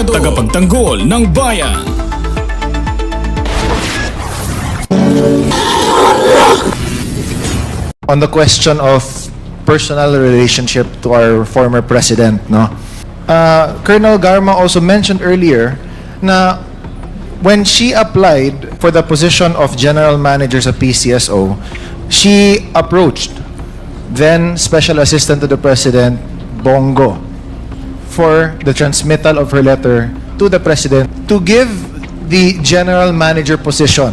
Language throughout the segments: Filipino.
Tagapagtanggol ng bayan. On the question of personal relationship to our former president, no? Uh, Colonel Garma also mentioned earlier na when she applied for the position of general manager sa PCSO, she approached then Special Assistant to the President, Bongo, for the transmittal of her letter to the President to give the general manager position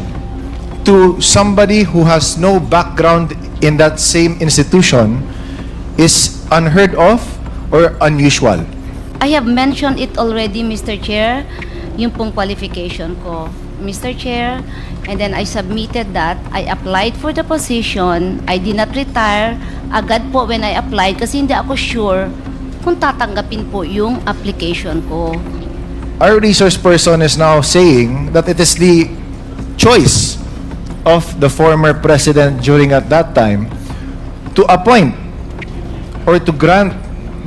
to somebody who has no background in that same institution is unheard of or unusual. I have mentioned it already, Mr. Chair, yung pong qualification ko. Mr. Chair, and then I submitted that. I applied for the position. I did not retire agad po when I applied kasi hindi ako sure kung tatanggapin po yung application ko. Our resource person is now saying that it is the choice of the former president during at that time to appoint or to grant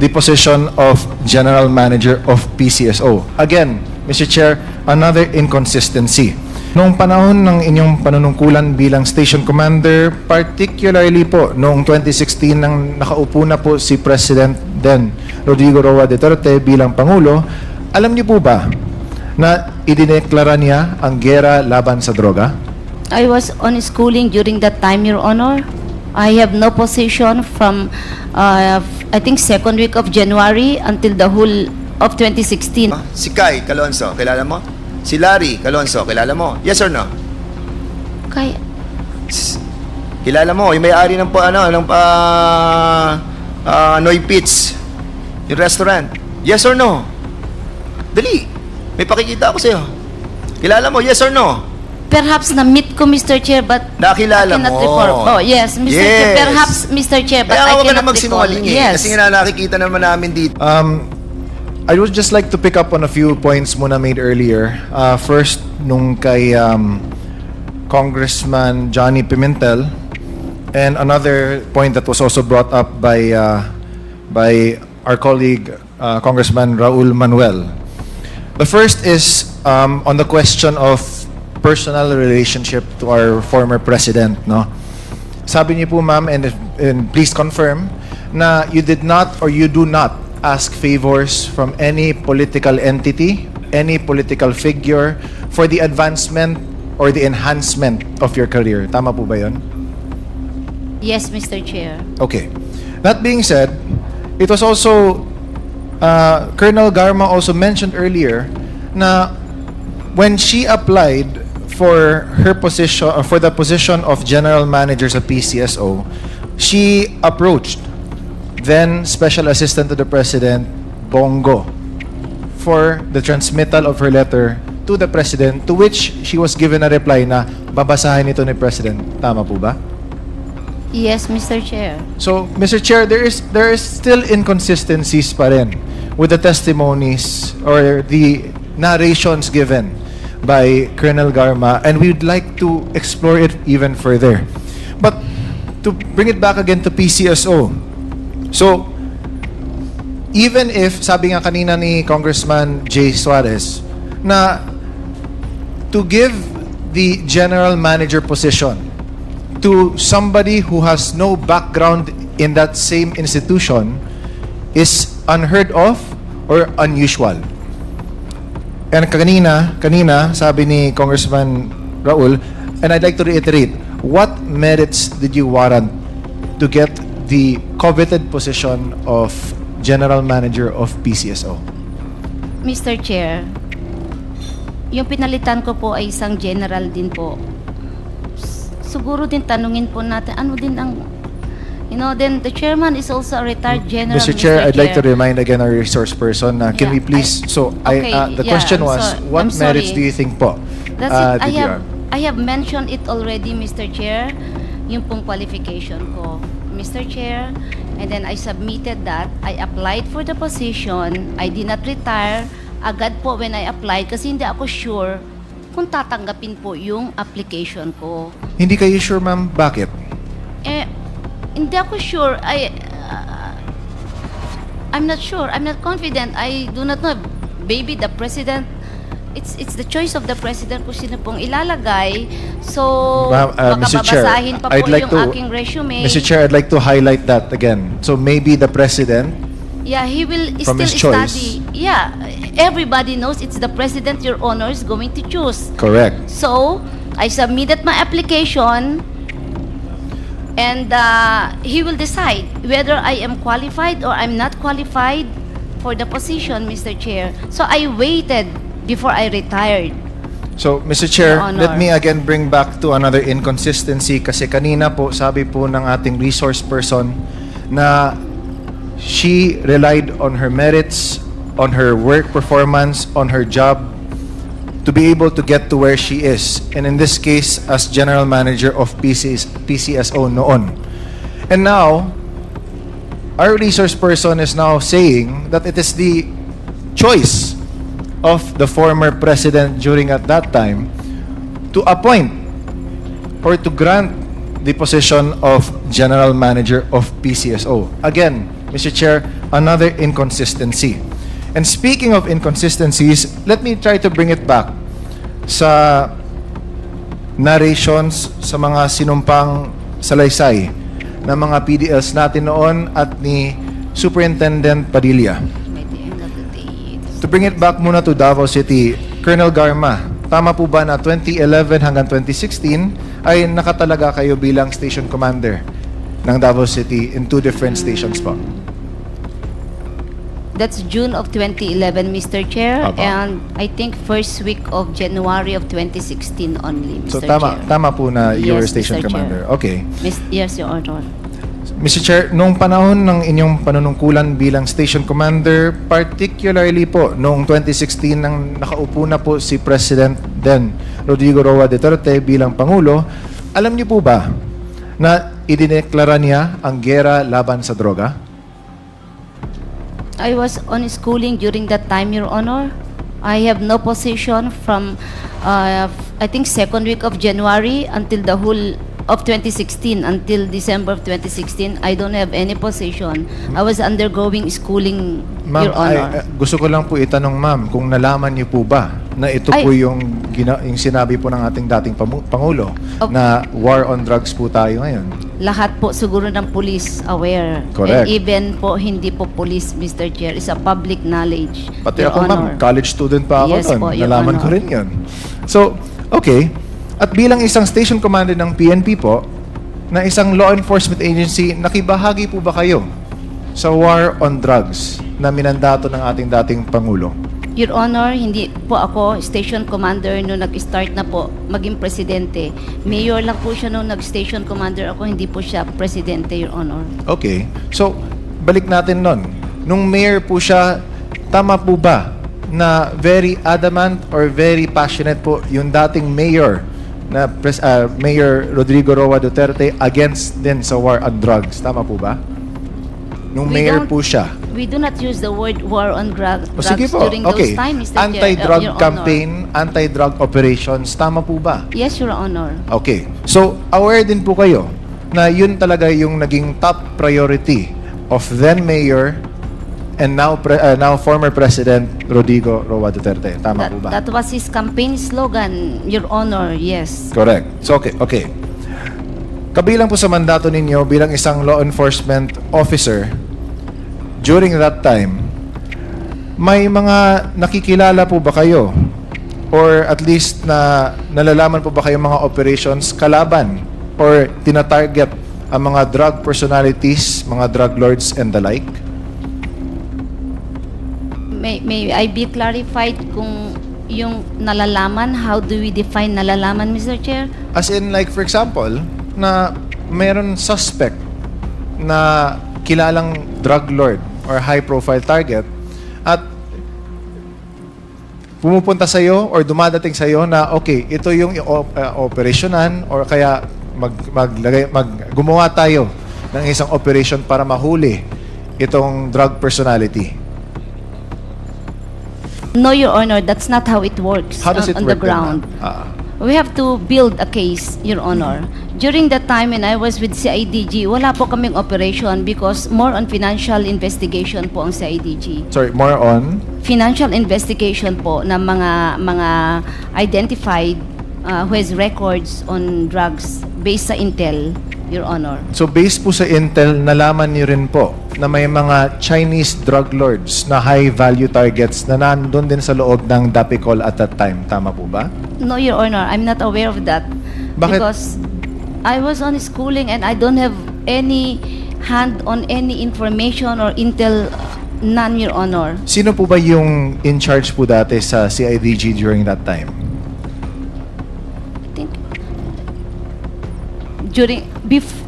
the position of general manager of PCSO. Again, Mr. Chair, another inconsistency. Noong panahon ng inyong panunungkulan bilang station commander, particularly po noong 2016 nang nakaupo na po si President then Rodrigo Roa Duterte bilang Pangulo, alam niyo po ba na idineklara niya ang gera laban sa droga? I was on schooling during that time, Your Honor. I have no position from, uh, I think, second week of January until the whole of 2016. Si Kai Calonso, kilala mo? Si Larry Calonso, kilala mo? Yes or no? Kaya, S- Kilala mo, yung may-ari ng pa, ano, ng pa, ah, Noy Pits, yung restaurant. Yes or no? Dali. May pakikita ako sa'yo. Kilala mo, yes or no? Perhaps na-meet ko, Mr. Chair, but Nakilala I cannot mo. report. Oh, yes, Mr. Chair. Yes. Perhaps, Mr. Chair, but Kaya I huwag ka na cannot recall. magsinungaling eh. Yes. Kasi nga nakikita naman namin dito. Um, I would just like to pick up on a few points muna made earlier. Uh, first, nung kay um, Congressman Johnny Pimentel, and another point that was also brought up by uh, by our colleague uh, Congressman Raul Manuel. The first is um, on the question of personal relationship to our former president, no? Sabi niyo po, ma'am, and, and please confirm, na you did not or you do not ask favors from any political entity, any political figure for the advancement or the enhancement of your career. Tama po ba yun? Yes, Mr. Chair. Okay. That being said, it was also uh, Colonel Garma also mentioned earlier na when she applied for her position uh, for the position of general manager sa PCSO, she approached then Special Assistant to the President Bongo for the transmittal of her letter to the President to which she was given a reply na babasahin ito ni President. Tama po ba? Yes, Mr. Chair. So, Mr. Chair, there is there is still inconsistencies pa rin with the testimonies or the narrations given by Colonel Garma and we'd like to explore it even further. But to bring it back again to PCSO. So, even if sabi nga kanina ni Congressman Jay Suarez na to give the general manager position to somebody who has no background in that same institution is unheard of or unusual. And kanina, kanina, sabi ni Congressman Raul, and I'd like to reiterate, what merits did you warrant to get the coveted position of General Manager of PCSO? Mr. Chair, yung pinalitan ko po ay isang general din po. S- Siguro din tanungin po natin, ano din ang, you know, then the chairman is also a retired general. Mr. Chair, I'd like to remind again our resource person na can Yeah, we please, I- so I, Okay, uh, the yeah, question I'm was, so- what I'm merits sorry. do you think po? That's uh, it. I DDR? have, I have mentioned it already, Mr. Chair, yung pong qualification ko. Mr. Chair, and then I submitted that. I applied for the position. I did not retire agad po when I applied kasi hindi ako sure kung tatanggapin po yung application ko. Hindi kayo sure, ma'am, bakit? Eh, hindi ako sure. I, uh, I'm not sure. I'm not confident. I do not know. Maybe the president, it's it's the choice of the president kung sino pong ilalagay. So, uh, Mr. Chair, babasahin pa po I'd like yung to- aking resume. Mr. Chair, I'd like to highlight that again. So maybe the president, Yeah, he will From still his choice. study. Yeah, everybody knows it's the president, your honor, is going to choose. correct. So, I submitted my application and uh, he will decide whether I am qualified or I'm not qualified for the position, Mr. Chair. So, I waited before I retired. So, Mr. Chair, Your Honor. let me again bring back to another inconsistency kasi kanina po, sabi po ng ating resource person na she relied on her merits, on her work performance, on her job to be able to get to where she is. And in this case, as General Manager of PCS, PCSO noon. And now, our resource person is now saying that it is the choice of the former president during at that time to appoint or to grant the position of general manager of PCSO. Again, Mr. Chair, another inconsistency. And speaking of inconsistencies, let me try to bring it back sa narrations sa mga sinumpang salaysay ng mga PDLs natin noon at ni Superintendent Padilla. To bring it back muna to Davao City, Colonel Garma, tama po ba na 2011 hanggang 2016 ay nakatalaga kayo bilang station commander ng Davao City in two different stations po? That's June of 2011, Mr. Chair. Apo. And I think first week of January of 2016 only, Mr. So tama Chair. tama po na you were Yes, station Mr. Chair. commander. Okay. Mis- yes, Your Honor. Mr. Chair, nung panahon ng inyong panunungkulan bilang station commander, particularly po noong 2016 nang nakaupo na po si President then Rodrigo Roa Duterte bilang Pangulo, alam niyo po ba na idineklara niya ang gera laban sa droga? I was on schooling during that time, Your Honor. I have no position from, uh, I think, second week of January until the whole of 2016, until December of 2016. I don't have any position. I was undergoing schooling, Ma'am, Your ay, Honor. eh, gusto ko lang po itanong ma'am kung nalaman niyo po ba na ito Ay. po yung, gina, yung sinabi po ng ating dating pamu- Pangulo Op- na war on drugs po tayo ngayon. Lahat po siguro ng police aware. Correct. And even po hindi po police, Mr. Chair. It's a public knowledge, Pati Your ako ma'am, Honor. college student pa ako Yes doon. po, Your Nalaman ko Honor. rin yun. So, okay. At bilang isang station commander ng PNP po, na isang law enforcement agency, nakibahagi po ba kayo sa war on drugs na minandato ng ating dating Pangulo? Your Honor, hindi po ako station commander nung nag-start na po maging presidente. Mayor lang po siya nung nag-station commander ako, hindi po siya presidente, Your Honor. Okay. So, balik natin nun. Nung mayor po siya, tama po ba na very adamant or very passionate po yung dating mayor na pres, ah, Mayor Rodrigo Roa Duterte against din sa war on drugs. Tama po ba? Nung We mayor po siya. We do not use the word war on drug, O drugs sige po. during Okay. those times, Mr. Uh, Anti-drug Honor. campaign, anti-drug operations. Tama po ba? Yes, Your Honor. Okay. So, aware din po kayo na yun talaga yung naging top priority of then Mayor and now pre- uh, now former President Rodrigo Roa Duterte. Tama That, po ba? that was his campaign slogan, Your Honor, yes. Correct. So, okay. Okay. Kabilang po sa mandato ninyo bilang isang law enforcement officer, during that time, may mga nakikilala po ba kayo? Or at least na nalalaman po ba kayo mga operations kalaban or tinatarget ang mga drug personalities, mga drug lords and the like? May, may I be clarified kung yung nalalaman, how do we define nalalaman, Mr. Chair? As in like for example, na mayroon suspect na kilalang drug lord or high profile target at pumupunta sa iyo or dumadating sa iyo na okay, ito yung uh, operasyonan or kaya mag, maglagay, mag gumawa tayo ng isang operation para mahuli itong drug personality. No, Your Honor, that's not how it works How does on, it on the work then, ground. Ah. We have to build a case, Your Honor. During the time when I was with CIDG, wala po kaming operation because more on financial investigation po ang CIDG. sorry, more on Financial investigation po ng mga mga identified uh, who has records on drugs based sa intel, Your Honor. So based po sa intel, nalaman niyo rin po na may mga Chinese drug lords na high value targets na nandun din sa loob ng Dapicol at that time. Tama po ba? No, Your Honor, I'm not aware of that. Bakit? Because I was on schooling and I don't have any hand on any information or intel, none, Your Honor. Sino po ba yung in charge po dati sa CIDG during that time? During bef-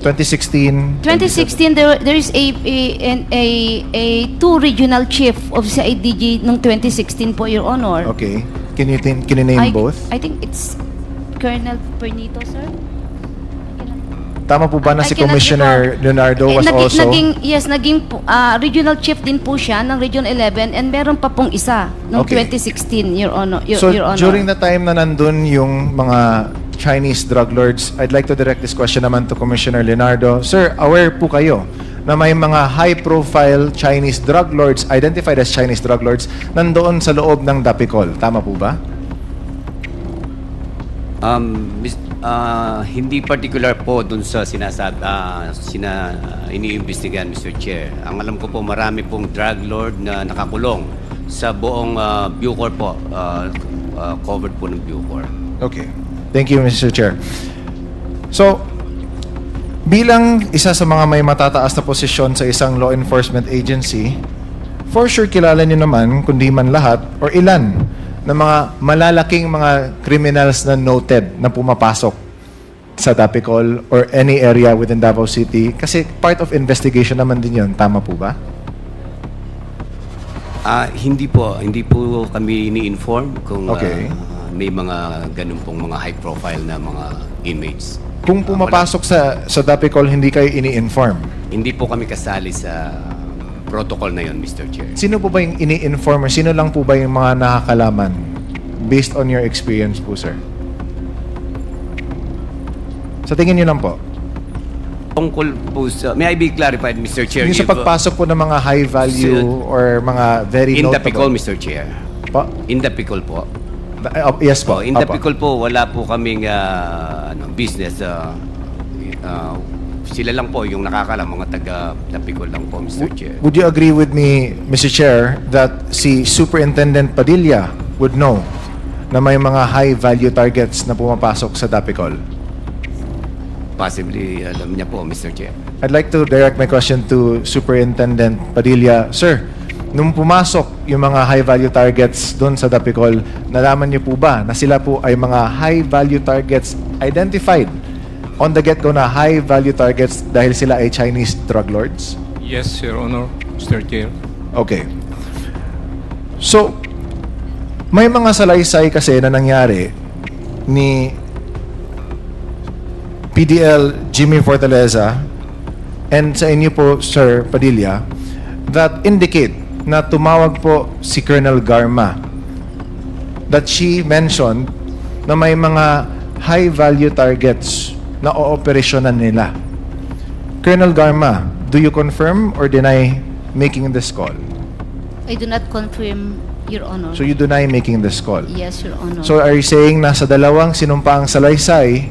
2016? 2016 there there is a a an- a, a two regional chief of CIDG nung 2016 po Your Honor. Okay. Can you, tin- can you name I, both? I think it's Colonel Pernito, sir. Tama po ba na I si cannot Commissioner recall. Leonardo Eh, was naging, also... Naging, yes, naging po- ah, regional chief din po siya ng Region 11 and meron pa pong isa noong Okay. 2016, Your Honor. Your, So Your Honor. during the time na nandun yung mga Chinese drug lords, I'd like to direct this question naman to Commissioner Leonardo. Sir, aware po kayo na may mga high-profile Chinese drug lords, identified as Chinese drug lords, nandoon sa loob ng Dapicol. Tama po ba? Um, mis- ah, hindi particular po dun sa sinasab ah, sina ah, iniimbestigahan Mr. Chair. Ang alam ko po marami pong drug lord na nakakulong sa buong ah, Bucor po. ah, ah, covered po ng Bucor. Okay. Thank you, Mr. Chair. So, bilang isa sa mga may matataas na posisyon sa isang law enforcement agency, for sure kilala niyo naman, kundi man lahat, or ilan, na mga malalaking mga criminals na noted na pumapasok sa Dapicol or any area within Davao City. Kasi part of investigation naman din yun. Tama po ba? Ah, hindi po, hindi po kami ni-inform kung ah, Okay. May mga ganun pong mga high profile na mga inmates. Kung Ah, pumapasok sa, sa Dapicol, hindi kayo ini-inform. hindi po kami kasali sa protocol na yon, Mr. Chair. Sino po ba yung ini-inform or sino lang po ba yung mga nakakalaman based on your experience po, sir? Sa tingin niyo lang po. Tungkol po sa, may I be clarified, Mr. Chair? Yung sa pagpasok po ng mga high value or mga very In the notable. Picol, Mr. Chair. Po? In the Picol po. Uh, yes po. Po, in the Opo. Picol po, wala po kaming ah, ano, business. ah, ah, sila lang po yung nakakalam, mga taga Tapicol lang po, Mr. Chair. Would you agree with me, Mr. Chair, that si Superintendent Padilla would know na may mga high value targets na pumapasok sa Dapicol? Possibly, alam niya po, Mr. Chair. I'd like to direct my question to Superintendent Padilla. Sir, nung pumasok yung mga high-value targets doon sa Dapicol, nalaman niyo po ba na sila po ay mga high-value targets identified on the get-go na high-value targets dahil sila ay Chinese drug lords? Yes, Your Honor, Mr. Chair. Okay. So, may mga salaysay kasi na nangyari ni PDL Jimmy Fortaleza and sa inyo po, Sir Padilla, that indicate na tumawag po si Colonel Garma that she mentioned na may mga high-value targets na ooperasyonan nila. Colonel Garma, do you confirm or deny making this call? I do not confirm, Your Honor. So you deny making this call. yes, Your Honor. So are you saying na sa dalawang sinumpaang salaysay,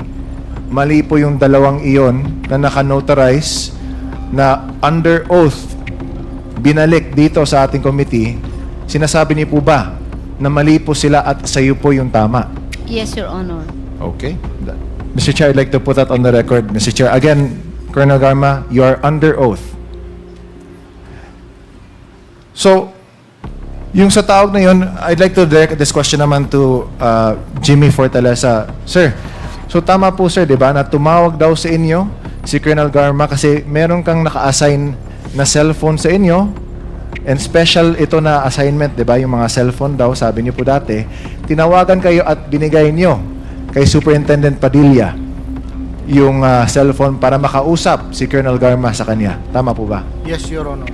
mali po yung dalawang iyon na naka-notarize na under oath binalik dito sa ating committee, sinasabi niyo po ba na mali po sila at sa iyo po yung tama? yes, Your Honor. Okay. That- Mr. Chair, I'd like to put that on the record. Mr. Chair, again, Colonel Garma, you are under oath. So, yung sa tawag na yun, I'd like to direct this question naman to uh, Jimmy Fortaleza. Sir, so tama po sir, di ba, na tumawag daw sa inyo si Colonel Garma kasi meron kang naka-assign na cellphone sa inyo and special ito na assignment, di ba, yung mga cellphone daw, sabi niyo po dati, tinawagan kayo at binigay niyo kay Superintendent Padilla yung uh, cellphone para makausap si Colonel Garma sa kanya. Tama po ba? Yes, Your Honor.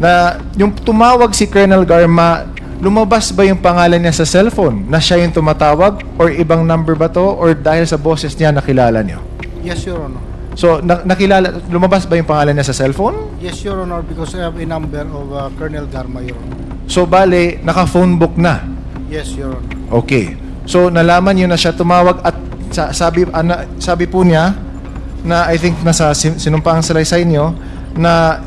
na yung tumawag si Colonel Garma, lumabas ba yung pangalan niya sa cellphone na siya yung tumatawag or ibang number ba to or dahil sa boses niya nakilala niyo? Yes, Your Honor. So, na- nakilala, lumabas ba yung pangalan niya sa cellphone? Yes, Your Honor, because I have a number of uh, Colonel Garma, Your Honor. So, bale, naka-phone book na. Yes, Your Honor. Okay. So, nalaman niyo na siya tumawag at sa- sabi, ana, sabi po niya na I think nasa sin- sinumpang salaysay niyo na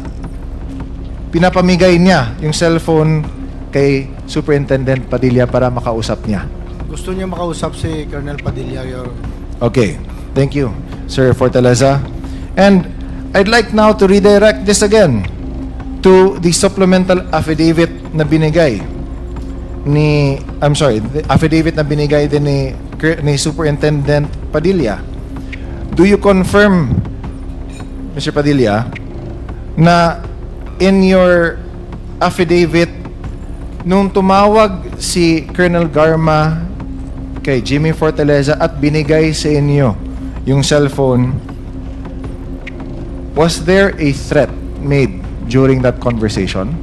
pinapamigay niya yung cellphone kay Superintendent Padilla para makausap niya. Gusto niya makausap si Colonel Padilla, Your Honor. Okay. Thank you, Sir Fortaleza. And I'd like now to redirect this again to the supplemental affidavit na binigay ni I'm sorry, the affidavit na binigay din ni ni Superintendent Padilla. Do you confirm Mr. Padilla na in your affidavit nung tumawag si Colonel Garma kay Jimmy Fortaleza at binigay sa inyo yung cellphone, was there a threat made during that conversation?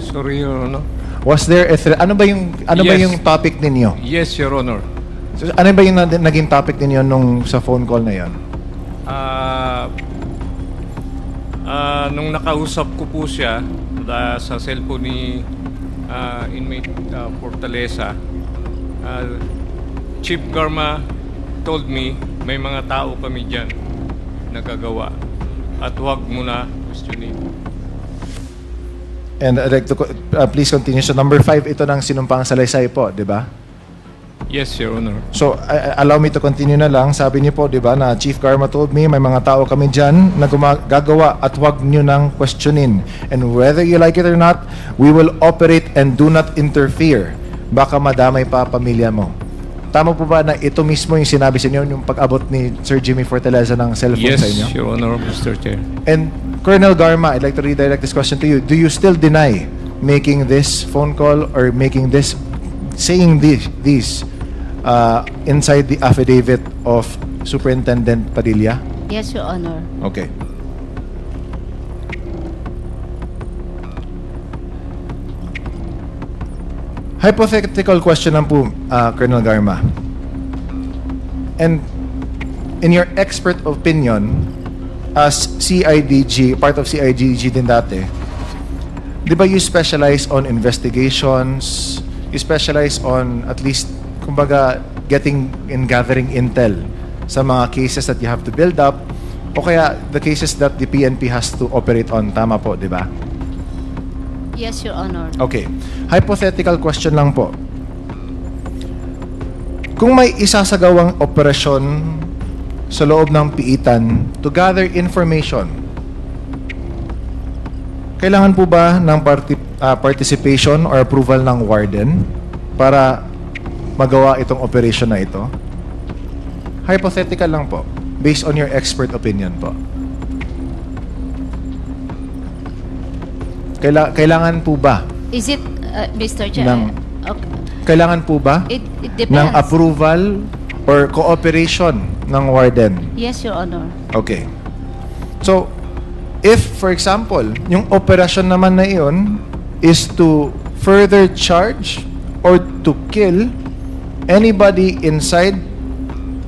Sorry, Your Honor. Was there a threat? Ano ba yung ano ba Yes. yung topic ninyo? Yes, Your Honor. So, ano ba yung na- naging topic ninyo nung sa phone call na yon? Ah, ah, nung nakausap ko po siya da, sa cellphone ni ah, inmate ah, Fortaleza, ah, Chief Garma told me may mga tao kami dyan nagagawa at huwag mo na questionin. And I'd like to co- uh, please continue. So number five, ito ng sinumpang salaysay po, di ba? Yes, Your Honor. So, I- I- allow me to continue na lang. Sabi niyo po, di ba, na Chief Garma told me, may mga tao kami dyan na guma- gagawa at huwag niyo nang questionin. And whether you like it or not, we will operate and do not interfere. Baka madamay pa pamilya mo. Tama po ba na ito mismo yung sinabi sa inyo yung pag-abot ni Sir Jimmy Fortaleza ng cellphone Yes, sa inyo? Your Honor, Mr. Chair. And Colonel Garma, I'd like to redirect this question to you. Do you still deny making this phone call or making this, saying this, this uh, inside the affidavit of Superintendent Padilla? Yes, Your Honor. Okay. Hypothetical question lang po, uh, Colonel Garma. And in your expert opinion, as CIDG, part of CIDG din dati, di ba you specialize on investigations, you specialize on at least, kumbaga, getting and gathering intel sa mga cases that you have to build up, o kaya the cases that the PNP has to operate on, tama po, di ba? Yes, Your Honor. Okay. Hypothetical question lang po. Kung may isasagawang operasyon sa loob ng piitan to gather information, kailangan po ba ng parti- ah, participation or approval ng warden para magawa itong operation na ito? Hypothetical lang po, based on your expert opinion po. Kaila- kailangan po ba Is it, uh, Mr. Chair? Ng- Okay. kailangan po ba It, it ng depends. approval or cooperation ng warden? Yes, Your Honor. Okay. So, if, for example, yung operasyon naman na iyon is to further charge or to kill anybody inside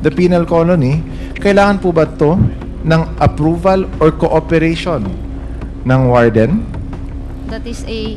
the penal colony, kailangan po ba to ng approval or cooperation ng warden? That is a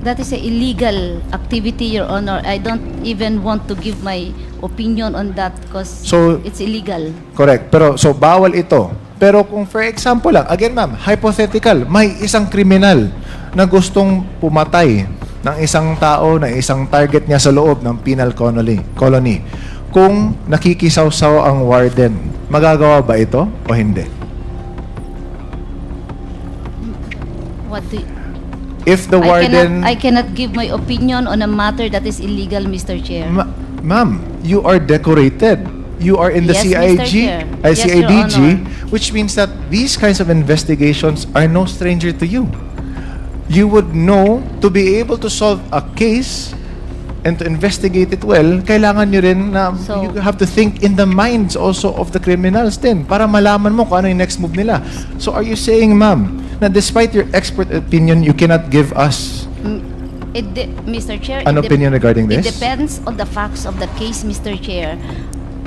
that is a illegal activity, Your Honor. I don't even want to give my opinion on that because So- it's illegal. Correct. Pero, so, bawal ito. Pero kung for example lang, again ma'am, hypothetical, may isang kriminal na gustong pumatay ng isang tao na isang target niya sa loob ng penal colony, colony. Kung nakikisawsaw ang warden, magagawa ba ito o hindi? What do you- If the I warden... cannot, I cannot give my opinion on a matter that is illegal, Mr. Chair. Ma- ma'am, you are decorated. You are in the Yes, Mr. CIG, Chair. uh, Yes, Your CIDG, which means that these kinds of investigations are no stranger to you. You would know to be able to solve a case and to investigate it well, kailangan nyo rin na So- you have to think in the minds also of the criminals din para malaman mo kung ano yung next move nila. So are you saying, ma'am, na despite your expert opinion, you cannot give us It de- Mr. Chair, An it dep- opinion regarding It this? depends on the facts of the case, Mr. Chair.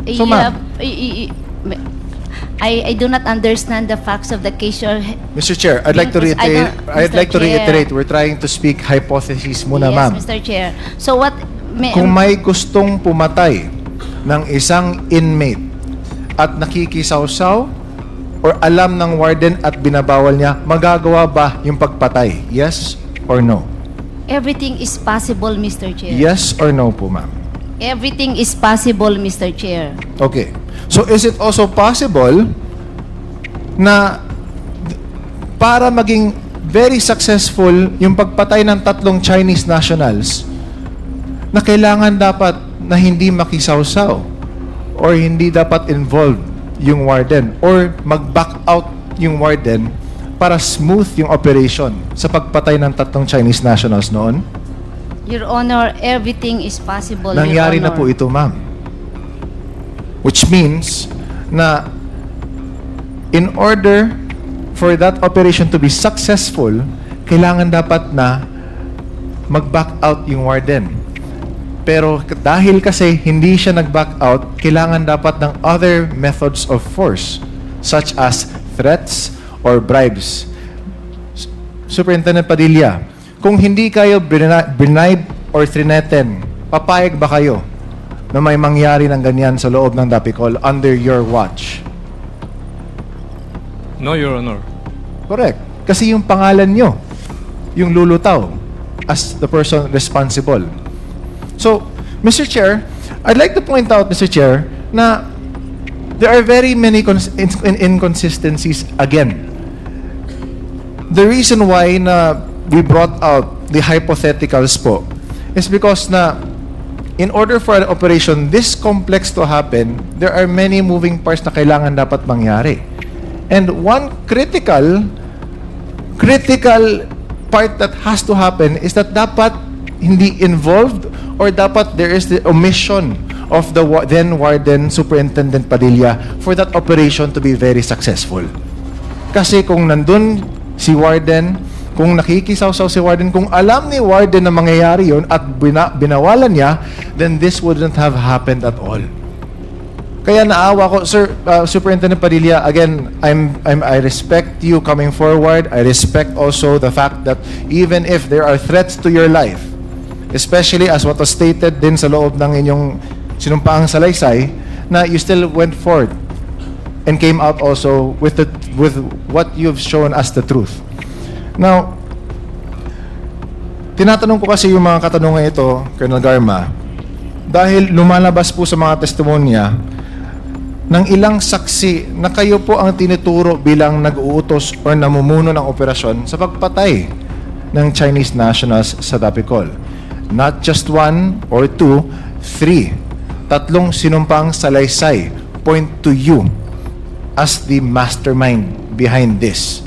So, You ma'am- have- I, I- I, I do not understand the facts of the case. You're, Mr. Chair, I'd like to Because I reiterate, don't- I'd Mr. like to Chair. reiterate, we're trying to speak hypothesis muna, yes, ma'am. Mr. Chair. So what? May, Kung may gustong pumatay ng isang inmate at nakikisawsaw or alam ng warden at binabawal niya, magagawa ba yung pagpatay? Yes or no? everything is possible, Mr. Chair. Yes or no po, ma'am? Everything is possible, Mr. Chair. Okay. So is it also possible na para maging very successful yung pagpatay ng tatlong Chinese nationals na kailangan dapat na hindi makisawsaw or hindi dapat involved yung warden or mag-back out yung warden para smooth yung operation sa pagpatay ng tatlong Chinese nationals noon? Your Honor, everything is possible, Nangyari na po ito, ma'am. Which means na in order for that operation to be successful, kailangan dapat na mag-back out yung warden. Pero dahil kasi hindi siya nag-back out, kailangan dapat ng other methods of force such as threats or bribes. Superintendent Padilla, kung hindi kayo bribe or threaten, papayag ba kayo na may mangyari ng ganyan sa loob ng Dapicol under your watch? No, Your Honor. Correct. Kasi yung pangalan nyo, yung lulutaw as the person responsible. So, Mr. Chair, I'd like to point out, Mr. Chair, na there are very many cons- in- in- inconsistencies again. The reason why na we brought out the hypotheticals po is because na in order for an operation this complex to happen, there are many moving parts na kailangan dapat mangyari. And one critical critical part that has to happen is that dapat hindi involved or dapat there is the omission of the then warden superintendent Padilla for that operation to be very successful. Kasi kung nandun si warden, kung nakikisawsaw si warden, kung alam ni warden na mangyayari yon at bina- binawalan niya, then this wouldn't have happened at all. Kaya naawa ko, Sir uh, Superintendent Padilla, again, I'm, I'm, I respect you coming forward. I respect also the fact that even if there are threats to your life, especially as what was stated din sa loob ng inyong sinumpaang salaysay, na you still went forward and came out also with the with what you've shown as the truth. Now, tinatanong ko kasi yung mga katanungan ito, Colonel Garma, dahil lumalabas po sa mga testimonya ng ilang saksi na kayo po ang tinuturo bilang nag-uutos o namumuno ng operasyon sa pagpatay ng Chinese nationals sa Dapicol. Not just one or two, three. Tatlong sinumpang salaysay point to you as the mastermind behind this.